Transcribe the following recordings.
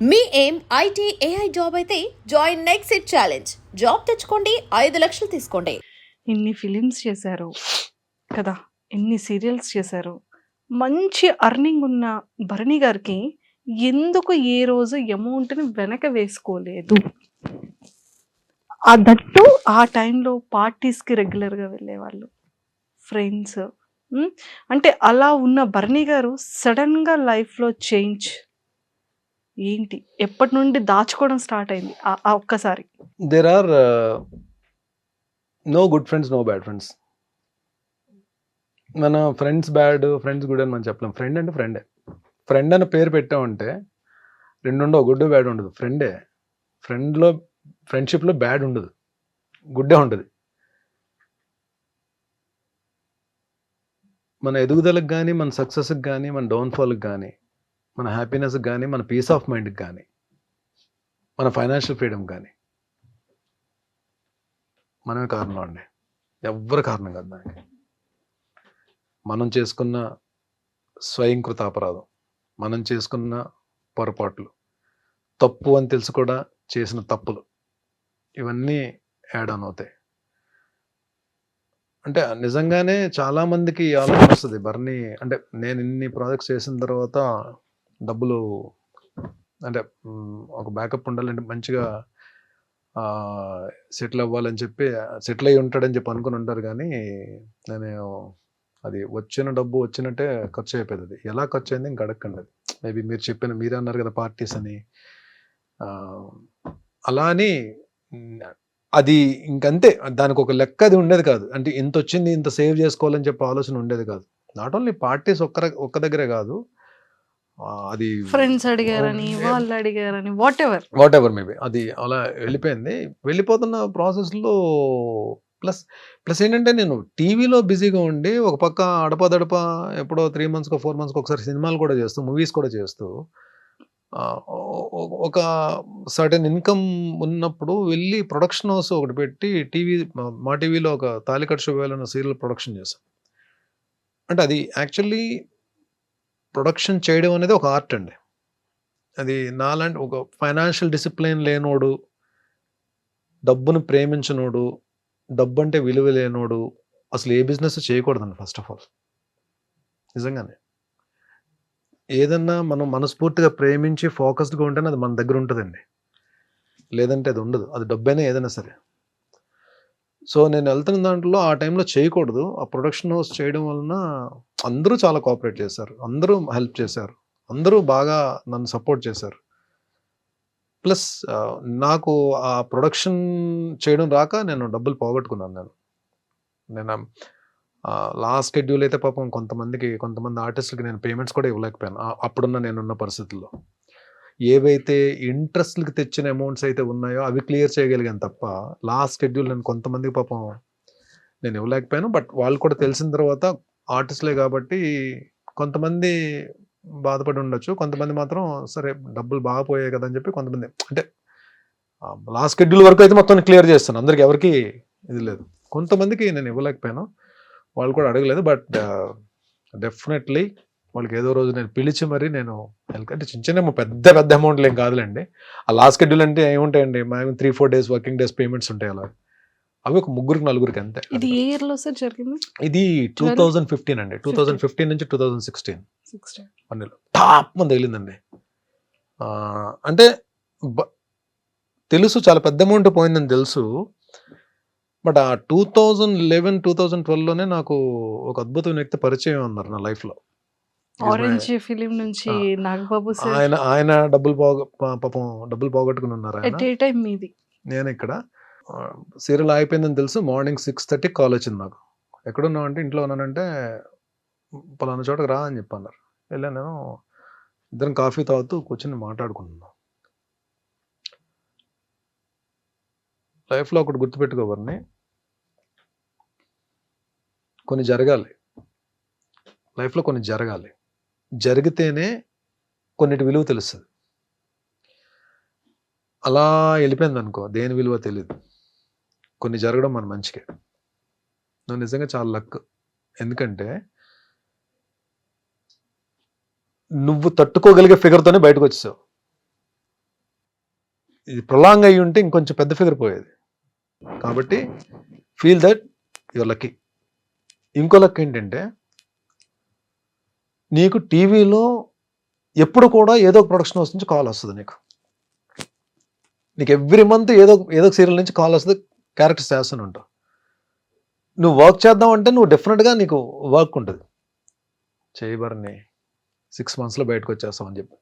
మీ ఏం IT AI job అయితే join next it challenge. Job తెచ్చుకోండి ఐదు లక్షలు తీసుకోండి. ఇన్ని ఫిలిమ్స్ చేశారు కదా ఎన్ని సీరియల్స్ చేశారు. మంచి అర్నింగ్ ఉన్న భరణి గారికి ఎందుకు ఏ రోజు అమౌంట్ని వెనక వేసుకోలేదు? ఆ దట్టు ఆ టైంలో పార్టీస్కి రెగ్యులర్గా వెళ్ళేవాళ్ళు ఫ్రెండ్స్. అంటే అలా ఉన్న భరణి గారు సడన్గా లైఫ్లో చేంజ్ ఏంటి? ఎప్పటి నుండి దాచుకోవడం స్టార్ట్ అయింది? ఆ- ఒక్కసారి. There are no good friends no bad friends మన ఫ్రెండ్స్ బ్యాడ్ ఫ్రెండ్స్ గుడ్ అని మనం చెప్పలేం. ఫ్రెండ్ అంటే ఫ్రెండే ఫ్రెండ్ అని పేరు పెట్టామంటే రెండు ఉండవు. గుడ్ బ్యాడ్ ఉండదు. ఫ్రెండే ఫ్రెండ్లో ఫ్రెండ్షిప్లో బ్యాడ్ ఉండదు. గుడ్డే ఉంటుంది. మన ఎదుగుదలకు కానీ మన సక్సెస్కి కానీ మన డౌన్ఫాల్కి కానీ మన హ్యాపీనెస్కి కానీ మన పీస్ ఆఫ్ మైండ్కి కానీ మన ఫైనాన్షియల్ ఫ్రీడమ్ కానీ మనమే కారణం అండి. ఎవ్వరు కారణం కాదు దానికి. మనం చేసుకున్న స్వయంకృత అపరాధం మనం చేసుకున్న పొరపాట్లు తప్పు అని తెలిసి కూడా చేసిన తప్పులు ఇవన్నీ యాడ్ ఆన్ అవుతాయి. అంటే నిజంగానే చాలా మందికి ఈ ఆలోచన వస్తుంది బర్నీ అంటే నేను ఇన్ని ప్రాజెక్ట్స్ చేసిన తర్వాత డబ్బులు అంటే ఒక బ్యాకప్ ఉండాలంటే మంచిగా సెటిల్ అవ్వాలని చెప్పి సెటిల్ అయ్యి ఉంటాడని చెప్పి అనుకుని ఉంటారు కానీ నేను అది వచ్చిన డబ్బు వచ్చినట్టే ఖర్చు అయిపోయింది అది. ఎలా ఖర్చు అయింది ఇంక అడగండి అది. మేబీ మీరు చెప్పిన మీరే అన్నారు కదా పార్టీస్ అని. అలా అని అది ఇంకంతే. దానికి ఒక లెక్క అది ఉండేది కాదు. అంటే ఇంత వచ్చింది ఇంత సేవ్ చేసుకోవాలని చెప్పి ఆలోచన ఉండేది కాదు. నాట్ ఓన్లీ పార్టీస్ ఒక్క ఒక్క దగ్గరే కాదు అది ఫ్రెండ్స్ అడిగారని. వాళ్ళు అడిగారని whatever whatever maybe అది అలా వెళ్ళిపోయింది. వెళ్ళిపోతున్న ప్రాసెస్లో ప్లస్ ప్లస్ ఏంటంటే నేను టీవీలో బిజీగా ఉండి ఒక పక్క అడపదడప ఎప్పుడో త్రీ మంత్స్కో ఫోర్ మంత్స్కి ఒకసారి సినిమాలు కూడా చేస్తూ మూవీస్ కూడా చేస్తూ ఒక సర్టెన్ ఇన్కమ్ ఉన్నప్పుడు వెళ్ళి ప్రొడక్షన్ హౌస్ ఒకటి పెట్టి టీవీ మా టీవీలో ఒక తాలికట్ శుభాలన్న సీరియల్ ప్రొడక్షన్ చేశాం అంటే అది యాక్చువల్లీ ప్రొడక్షన్ చేయడం అనేది ఒక ఆర్ట్ అండి. అది నాలాంటి ఒక ఫైనాన్షియల్ డిసిప్లిన్ లేనోడు డబ్బును ప్రేమించనోడు డబ్బు అంటే విలువ లేనోడు అసలు ఏ బిజినెస్ చేయకూడదండి ఫస్ట్ ఆఫ్ ఆల్. నిజంగానే. ఏదన్నా మనం మనస్ఫూర్తిగా ప్రేమించి ఫోకస్డ్గా ఉంటేనే అది మన దగ్గర ఉంటుందండి. లేదంటే అది ఉండదు. అది డబ్బైనా ఏదైనా సరే. సో నేను వెళ్తున్న దాంట్లో ఆ టైంలో చేయకూడదు. ఆ ప్రొడక్షన్ హౌస్ చేయడం వలన అందరూ చాలా కోఆపరేట్ చేశారు. అందరూ హెల్ప్ చేశారు. అందరూ బాగా నన్ను సపోర్ట్ చేశారు. ప్లస్ నాకు ఆ ప్రొడక్షన్ చేయడం రాక నేను డబ్బులు పోగొట్టుకున్నాను నేను. నేను లాస్ట్ షెడ్యూల్ అయితే పాపం కొంతమందికి కొంతమంది ఆర్టిస్టులకి నేను పేమెంట్స్ కూడా ఇవ్వలేకపోయాను. అప్పుడున్న నేనున్న పరిస్థితుల్లో. ఏవైతే ఇంట్రెస్ట్లకి తెచ్చిన అమౌంట్స్ అయితే ఉన్నాయో అవి క్లియర్ చేయగలిగాను తప్ప లాస్ట్ షెడ్యూల్ నేను కొంతమందికి పాపం నేను ఇవ్వలేకపోయాను. బట్ వాళ్ళు కూడా తెలిసిన తర్వాత ఆర్టిస్ట్లే కాబట్టి కొంతమంది బాధపడి ఉండొచ్చు. కొంతమంది మాత్రం సరే డబ్బులు బాగా పోయాయి కదా అని చెప్పి కొంతమంది అంటే లాస్ట్ షెడ్యూల్ వరకు అయితే మొత్తం క్లియర్ చేస్తాను. అందరికి ఎవరికి ఇది లేదు. కొంతమందికి నేను ఇవ్వలేకపోయాను. వాళ్ళు కూడా అడగలేదు. బట్ డెఫినెట్లీ వాళ్ళకి ఏదో రోజు నేను పిలిచి మరి నేను help- అంటే చిన్న చిన్న పెద్ద పెద్ద అమౌంట్లు ఏం కాదులేండి. ఆ లాస్ట్ షెడ్యూల్ అంటే ఏముంటాయండి? మేము three four days working days payments ఉంటాయి అలా అవి ఒక ముగ్గురికి నలుగురికి అంతే. ఇది ఏ ఇయర్లో సార్ జరిగింది? ఇది టూ? థౌజండ్ ఫిఫ్టీన్ అండి. టూ థౌజండ్ ఫిఫ్టీన్ నుంచి టూ థౌజండ్ సిక్స్టీన్ పన్నెండు టాప్ మంది తగిలిందండి ఆ, అంటే తెలుసు చాలా పెద్ద అమౌంట్ పోయిందని తెలుసు. బట్ ఆ two thousand eleven two thousand ట్వెల్వ్లోనే నాకు ఒక అద్భుతమైన వ్యక్తి పరిచయం అన్నారు నా లైఫ్లో. ఆరెంజ్ ఫిలిం నుంచి. నాగబాబు ఆయన ఆయన డబ్బులు పోగ పాపం డబ్బులు పోగొట్టుకుని ఉన్నారు ఆయన. నేను ఇక్కడ సీరియల్ అయిపోయిందని తెలుసు. మార్నింగ్ సిక్స్ థర్టీ కాల్ వచ్చింది నాకు. ఎక్కడున్నావు అంటే ఇంట్లో ఉన్నానంటే పలానా చోటకి రా అని చెప్పన్నారు. వెళ్ళాను నేను. ఇద్దరం కాఫీ తాగుతూ కూర్చొని మాట్లాడుకుంటున్నాం. లైఫ్లో ఒకటి గుర్తుపెట్టుకోవరిని కొన్ని జరగాలి. లైఫ్లో కొన్ని జరగాలి. జరిగితేనే కొన్నిటి విలువ తెలుస్తుంది. అలా వెళ్ళిపోయింది అనుకో దేని విలువ తెలియదు కొన్ని జరగడం మన మంచికే. నువ్వు నిజంగా చాలా లక్. ఎందుకంటే నువ్వు తట్టుకోగలిగే ఫిగర్తోనే బయటకు వచ్చేసావు ఇది ప్రొలాంగ్ అయ్యి ఉంటే ఇంకొంచెం పెద్ద ఫిగర్ పోయేది. కాబట్టి ఫీల్ దట్ యువర్ లక్కీ. ఇంకో లక్ ఏంటంటే నీకు టీవీలో ఎప్పుడు కూడా ఏదో ఒక ప్రొడక్షన్ హౌస్ నుంచి కాల్ వస్తుంది నీకు. నీకు ఎవ్రీ మంత్ ఏదో ఏదో సీరియల్ నుంచి కాల్ వస్తుంది. క్యారెక్టర్స్ చేస్తూనే ఉంటావు. నువ్వు వర్క్ చేద్దాం అంటే నువ్వు డెఫినెట్గా నీకు వర్క్ ఉంటుంది. చేయబరని సిక్స్ మంత్స్లో బయటకు వచ్చేస్తావు అని చెప్పి.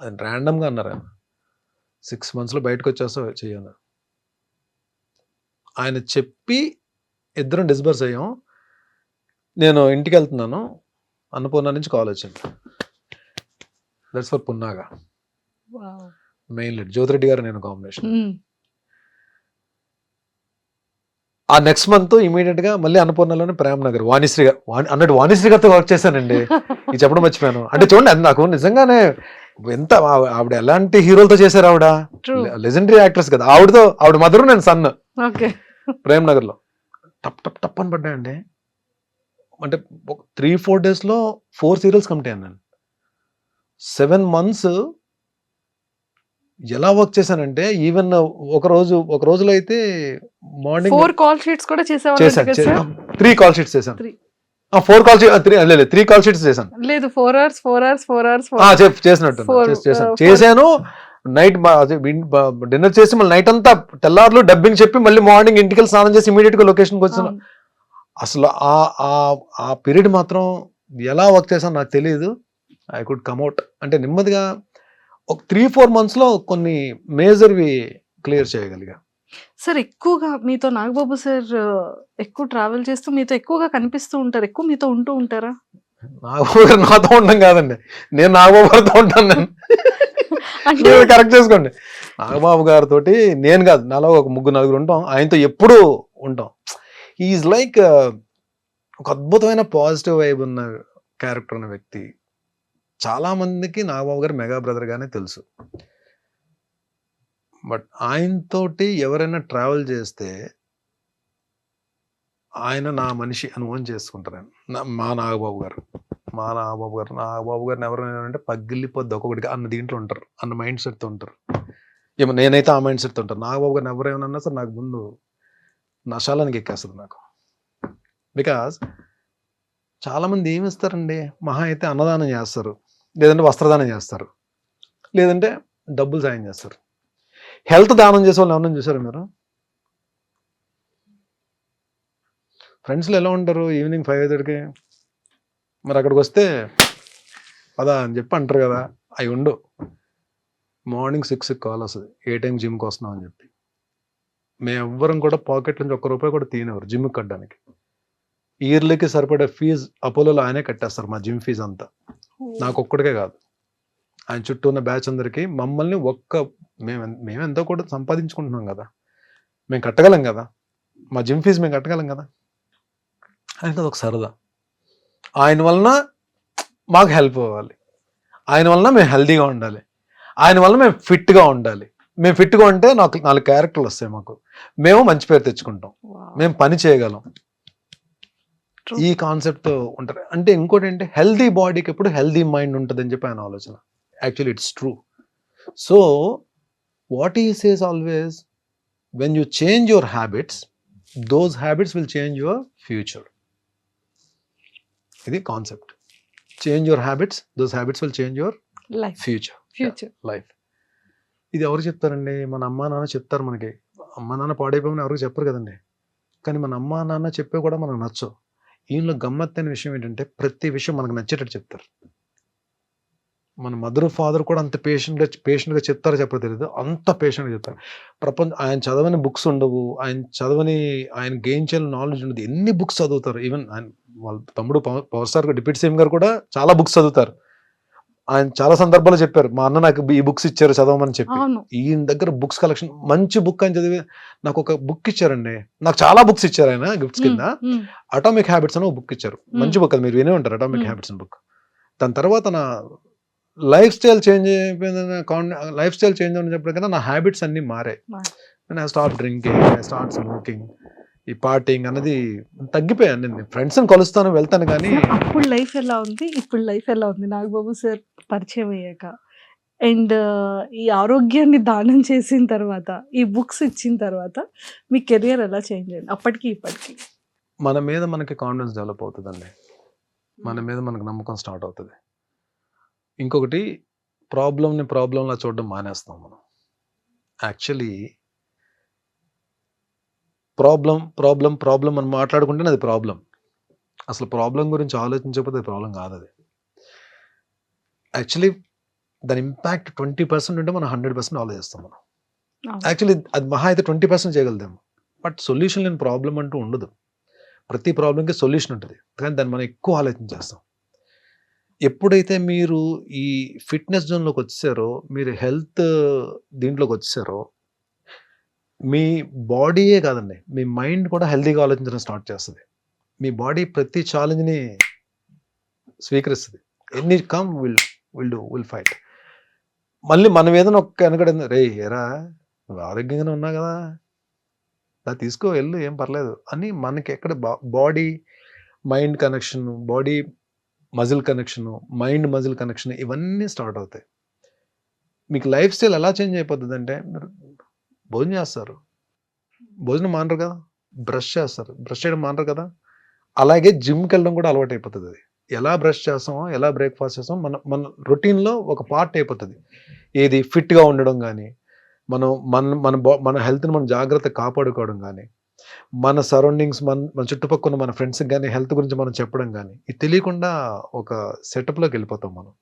అది ర్యాండమ్గా అన్నారు ఆయన. సిక్స్ మంత్స్లో బయటకు వచ్చేస్తావు చెయ్యను ఆయన చెప్పి ఇద్దరం డిస్బర్స్ అయ్యాం. నేను ఇంటికి వెళ్తున్నాను. అన్నపూర్ణ నుంచి కాల్ వచ్చింది. That's for Punnaga main lead Jyothi Reddy గారు నేను కాంబినేషన్ ఆ నెక్స్ట్ మంత్ ఇమీడియట్గా మళ్ళీ అన్నపూర్ణలోనే ప్రేమ్ నగర్ వాణిశ్రీ గారు అన్నట్టు వాణిశ్రీ గారితో వర్క్ చేశానండి. ఇది చెప్పడం మర్చిపోయాను. అంటే చూడండి నాకు నిజంగానే ఎంత ఆవిడ ఎలాంటి హీరోలతో చేశారు ఆవిడ. లెజెండరీ యాక్ట్రెస్ కదా. ఆవిడతో ఆవిడ మదరు నేను సన్. ప్రేమ్ నగర్లో టప్ టప్ టప్ అని పడ్డాయండి. అంటే త్రీ ఫోర్ డేస్లో ఫోర్ సీరియల్స్ కంప్లీట్ అయ్యాను నేను సెవెన్ మంత్స్ ఎలా వర్క్ చేశానంటే ఈవెన్ ఒక రోజు ఒక రోజులో అయితే మార్నింగ్ ఫోర్ కాల్ షీట్స్ కూడా చేశాను? త్రీ కాల్ షీట్స్ చేశాను. ఫోర్ కాల్ త్రీ లేదు త్రీ కాల్ షీట్స్ చేశాను. లేదు four hours four hours four hours చేసినట్టు చేశాను. uh. చేశాను నైట్ డిన్నర్ చేసి మళ్ళీ నైట్ అంతా తెల్లారులు డబ్బింగ్ చెప్పి మళ్ళీ మార్నింగ్ ఇంటికి స్నానం చేసి ఇమీడియట్గా లొకేషన్కి వచ్చాను. అసలు ఆ ఆ ఆ పీరియడ్ మాత్రం ఎలా వర్క్ చేశాను నాకు తెలియదు ఐ కుడ్ కమ్అట్ అంటే నెమ్మదిగా ఒక త్రీ ఫోర్ మంత్స్లో కొన్ని మేజర్వి క్లియర్ చేయగలిగా. సార్ ఎక్కువగా మీతో నాగబాబు సార్ ఎక్కువ ట్రావెల్ చేస్తూ మీతో ఎక్కువగా కనిపిస్తూ ఉంటారు. ఎక్కువ మీతో ఉంటూ ఉంటారా? నాగబాబు గారు నాతో ఉండడం కాదండి. నేను నాగబాబు గారితో ఉంటాను నేను. అంటే కరెక్ట్ చేసుకోండి. నాగబాబు గారితో నేను కాదు నాలో ఒక ముగ్గురు నలుగురు ఉంటాం. ఆయనతో ఎప్పుడూ ఉంటాం. ఈజ్ లైక్ ఒక అద్భుతమైన పాజిటివ్ వైబ్ ఉన్న క్యారెక్టర్ ఉన్న వ్యక్తి. చాలా మందికి నాగబాబు గారు మెగా బ్రదర్గానే తెలుసు. బట్ ఆయనతోటి ఎవరైనా ట్రావెల్ చేస్తే ఆయన నా మనిషి అనుభవం చేసుకుంటారు నా- మా నాగబాబు గారు. మా నాగబాబు గారు. నాగబాబు గారిని ఎవరైనా అంటే పగిలిపోద్ది ఒక్కొక్కటిగా అన్న దీంట్లో ఉంటారు. అన్న మైండ్ సెట్తో ఉంటారు. ఏమో నేనైతే ఆ మైండ్ సెట్తో ఉంటాను. నాగబాబు గారిని ఎవరేమన్నా సరే నాకు ముందు నశాలానికి ఎక్కేస్తుంది నాకు. బికాస్ చాలామంది ఏమి ఇస్తారండి? మహా అయితే అన్నదానం చేస్తారు. లేదంటే వస్త్రదానం చేస్తారు. లేదంటే డబ్బులు సాయం చేస్తారు. హెల్త్ దానం చేసే వాళ్ళు ఎవరైనా చూసారా మీరు? ఫ్రెండ్స్లో ఎలా ఉంటారు ఈవినింగ్ ఫైవ్ థర్టీకి మరి అక్కడికి వస్తే పదా అని చెప్పి అంటారు కదా అవి ఉండు. మార్నింగ్ సిక్స్కి కాల్ వస్తుంది. ఏ టైం జిమ్కి వస్తున్నాం అని చెప్పి. మేము ఎవ్వరం కూడా పాకెట్ నుంచి ఒక్క రూపాయి కూడా తీయనివ్వరు జిమ్కి కట్టడానికి. ఇయర్లీకి సరిపడే ఫీజు అపోలోలో ఆయనే కట్టేస్తారు మా జిమ్ ఫీజు అంతా. నాకు ఒక్కడికే కాదు. ఆయన చుట్టూ ఉన్న బ్యాచ్ అందరికీ మమ్మల్ని ఒక్క మేము మేము ఎంతో కూడా సంపాదించుకుంటున్నాం కదా. మేము కట్టగలం కదా. మా జిమ్ ఫీజు మేము కట్టగలం కదా. ఆయనకి అదొక సరదా. ఆయన వలన మాకు హెల్ప్ అవ్వాలి. ఆయన వలన మేము హెల్తీగా ఉండాలి. ఆయన వలన మేము ఫిట్గా ఉండాలి. మేము ఫిట్గా ఉంటే నాకు నాలుగు క్యారెక్టర్లు వస్తాయి మాకు. మేము మంచి పేరు తెచ్చుకుంటాం. మేము పని చేయగలం. ఈ కాన్సెప్ట్ ఉంటారు అంటే ఇంకోటి ఏంటి హెల్దీ బాడీకి ఎప్పుడు హెల్దీ మైండ్ ఉంటుందని చెప్పి ఆయన ఆలోచన. Actually it's true so what ఈ says always when you change your habits those habits will change your future ఇది concept change your habits those habits will change your life future future life ఇది ఎవరు చెప్తారండి? మన అమ్మా నాన్న చెప్తారు మనకి. అమ్మా నాన్న పాడైపోయిన ఎవరికి చెప్పరు కదండి. కానీ మన అమ్మా నాన్న చెప్పే కూడా మనకు నచ్చవు. ఈయనలో గమ్మత్తైన విషయం ఏంటంటే ప్రతి విషయం మనకు నచ్చేటట్టు చెప్తారు. మన మదర్ ఫాదర్ కూడా అంత పేషెంట్గా పేషెంట్గా చెప్తారో చెప్పరో తెలియదు అంత పేషెంట్గా చెప్తారు. ప్రపంచం ఆయన చదవని బుక్స్ ఉండవు. ఆయన చదవని ఆయన గెయిన్ చేయని నాలెడ్జ్ ఉండదు. ఎన్ని బుక్స్ చదువుతారు? ఈవెన్ ఆయన వాళ్ళ తమ్ముడు power power star deputy CM గారు కూడా చాలా బుక్స్ చదువుతారు. ఆయన చాలా సందర్భాల్లో చెప్పారు. మా అన్న నాకు ఈ బుక్స్ ఇచ్చారు చదవమని చెప్పి. ఈయన దగ్గర బుక్స్ కలెక్షన్ మంచి బుక్ అని చదివి నాకు ఒక బుక్ ఇచ్చారండి. నాకు చాలా బుక్స్ ఇచ్చారు ఆయన గిఫ్ట్స్ కింద. అటామిక్ హ్యాబిట్స్ అని ఒక బుక్ ఇచ్చారు. మంచి బుక్ అది మీరు వినే ఉంటారు అటామిక్. హ్యాబిట్స్ అని బుక్ దాని తర్వాత నా లైఫ్ స్టైల్ చేంజ్ అయిపోయిందని లైఫ్ స్టైల్ చేంజ్ అని చెప్పడం కన్నా నా హ్యాబిట్స్ అన్ని. I start drinking I start smoking ఈ పార్టింగ్ అన్నది తగ్గిపోయాను నేను. ఫ్రెండ్స్ని కలుస్తాను వెళ్తాను కానీ అప్పుడు లైఫ్ ఎలా ఉంది? ఇప్పుడు లైఫ్ ఎలా ఉంది? నాగబాబు సార్ పరిచయం అయ్యాక. అండ్ ఈ ఆరోగ్యాన్ని దానం చేసిన తర్వాత ఈ బుక్స్ ఇచ్చిన తర్వాత మీ కెరియర్ ఎలా చేంజ్ అయింది? అప్పటికి ఇప్పటికి. మన మీద మనకి కాన్ఫిడెన్స్ డెవలప్ అవుతుందండి. మన మీద మనకు నమ్మకం స్టార్ట్ అవుతుంది. ఇంకొకటి ప్రాబ్లమ్ని ప్రాబ్లంలా చూడడం మానేస్తాం మనం. యాక్చువల్లీ ప్రాబ్లం ప్రాబ్లం ప్రాబ్లం అని మాట్లాడుకుంటేనే అది ప్రాబ్లం. అసలు ప్రాబ్లం గురించి ఆలోచించకపోతే అది ప్రాబ్లం కాదు అది. యాక్చువల్లీ దాని ఇంపాక్ట్ ట్వంటీ పర్సెంట్ ఉంటే మనం హండ్రెడ్ పర్సెంట్ ఆలోచిస్తాం మనం. యాక్చువల్లీ అది మహా అయితే ట్వంటీ పర్సెంట్ చేయగలుగుతాము. బట్ సొల్యూషన్ లేని ప్రాబ్లం అంటూ ఉండదు. ప్రతి ప్రాబ్లంకి సొల్యూషన్ ఉంటుంది. కానీ దాన్ని మనం ఎక్కువ ఆలోచించేస్తాం ఎప్పుడైతే మీరు ఈ ఫిట్నెస్ జోన్లోకి వచ్చారో మీరు హెల్త్ దీంట్లోకి వచ్చారో మీ బాడీయే కాదండి. మీ మైండ్ కూడా హెల్తీగా ఆలోచించడం స్టార్ట్ చేస్తుంది. మీ బాడీ ప్రతి ఛాలెంజ్ని స్వీకరిస్తుంది. ఎన్ని come will will do will fight. మళ్ళీ మనం ఏదైనా ఒక్క వెనకడ రే ఎరా నువ్వు ఆరోగ్యంగానే ఉన్నా కదా. అలా తీసుకో వెళ్ళు ఏం పర్లేదు. అని మనకి ఎక్కడ body mind connection body muscle connection mind muscle connection ఇవన్నీ స్టార్ట్ అవుతాయి. మీకు లైఫ్ స్టైల్ ఎలా చేంజ్ అయిపోతుంది అంటే మీరు భోజనం చేస్తారు. భోజనం మానరు కదా. బ్రష్ చేస్తారు. బ్రష్ చేయడం మానరు కదా. అలాగే జిమ్కి వెళ్ళడం కూడా అలవాటు అయిపోతుంది అది. ఎలా బ్రష్ చేస్తామో ఎలా బ్రేక్ఫాస్ట్ చేస్తామో మన మన రొటీన్లో ఒక పార్ట్ అయిపోతుంది. ఏది ఫిట్గా ఉండడం కానీ మనం మన మన బా మన హెల్త్ని మనం జాగ్రత్త కాపాడుకోవడం కానీ మన సరౌండింగ్స్ మన మన చుట్టుపక్కల మన ఫ్రెండ్స్కి కానీ హెల్త్ గురించి మనం చెప్పడం కానీ ఇది తెలియకుండా ఒక సెటప్లోకి వెళ్ళిపోతాం మనం.